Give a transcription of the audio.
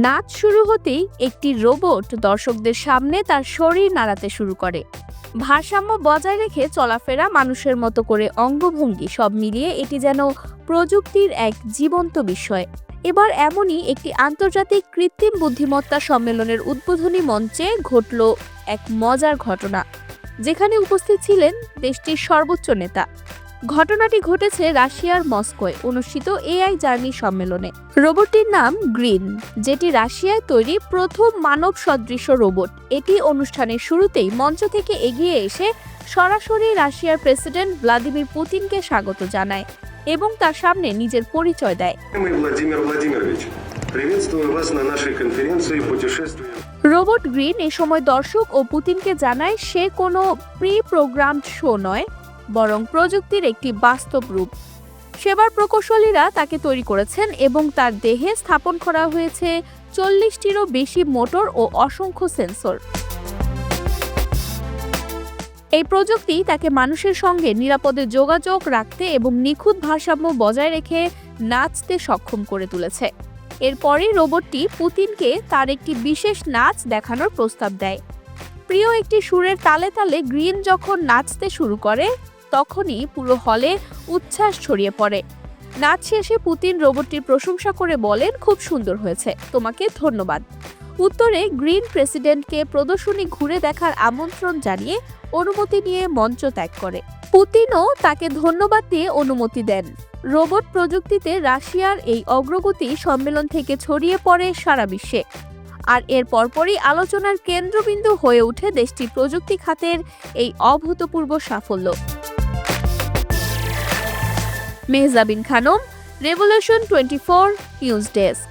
নাচ শুরু হতেই একটি রোবট দর্শকদের সামনে তার শরীর নাড়াতে শুরু করে। ভারসাম্য বজায় রেখে চলাফেরা মানুষের মতো করে অঙ্গভঙ্গি সব মিলিয়ে এটি যেন প্রযুক্তির এক জীবন্ত বিষয়। এবার এমনই একটি আন্তর্জাতিক কৃত্রিম বুদ্ধিমত্তা সম্মেলনের উদ্বোধনী মঞ্চে ঘটল এক মজার ঘটনা, যেখানে উপস্থিত ছিলেন দেশটির সর্বোচ্চ নেতা। ঘটনাটি ঘটেছে রাশিয়ার মস্কোয় অনুষ্ঠিত এআই জার্নি সম্মেলনে। রোবটটির নাম গ্রিন যেটি রাশিয়ায় তৈরি প্রথম মানব সদৃশ রোবট। এটি অনুষ্ঠানের শুরুতেই মঞ্চ থেকে এগিয়ে এসে সরাসরি রাশিয়ার প্রেসিডেন্ট ভ্লাদিমির পুতিনকে স্বাগত জানায় এবং তার সামনে নিজের পরিচয় দেয়। রোবট গ্রিন এ সময় দর্শক ও পুতিনকে জানায় সে কোনো প্রি প্রোগ্রাম শো নয় বরং প্রযুক্তির একটি বাস্তব রূপ। সেবার প্রকৌশলীরা তাকে তৈরি করেছেন এবং তার দেহে স্থাপন করা হয়েছে চল্লিশটিরও বেশি মোটর ও অসংখ্য সেন্সর। এই প্রযুক্তি তাকে মানুষের সঙ্গে নিরাপদে যোগাযোগ রাখতে এবং নিখুঁত ভারসাম্য বজায় রেখে নাচতে সক্ষম করে তুলেছে। এরপরই রোবটটি পুতিনকে তার একটি বিশেষ নাচ দেখানোর প্রস্তাব দেয়। প্রিয় একটি সুরের তালে তালে গ্রিন যখন নাচতে শুরু করে, তখনই পুরো হলে উচ্ছ্বাস ছড়িয়ে পড়ে। নাচ শেষে পুতিন রোবটটির প্রশংসা করে বলেন, খুব সুন্দর হয়েছে, তোমাকে ধন্যবাদ। উত্তরে গ্রিন প্রেসিডেন্টকে প্রদর্শনী ঘুরে দেখার আমন্ত্রণ জানিয়ে অনুমতি নিয়ে মঞ্চ ত্যাগ করে। পুতিনও তাকে ধন্যবাদ দিয়ে অনুমতি দেন। রোবট প্রযুক্তিতে রাশিয়ার এই অগ্রগতি সম্মেলন থেকে ছড়িয়ে পড়ে সারা বিশ্বে। আর এর পরপরই আলোচনার কেন্দ্রবিন্দু হয়ে ওঠে দেশটির প্রযুক্তি খাতের এই অভূতপূর্ব সাফল্য। Mehjabin Khanam revolution twenty four news desk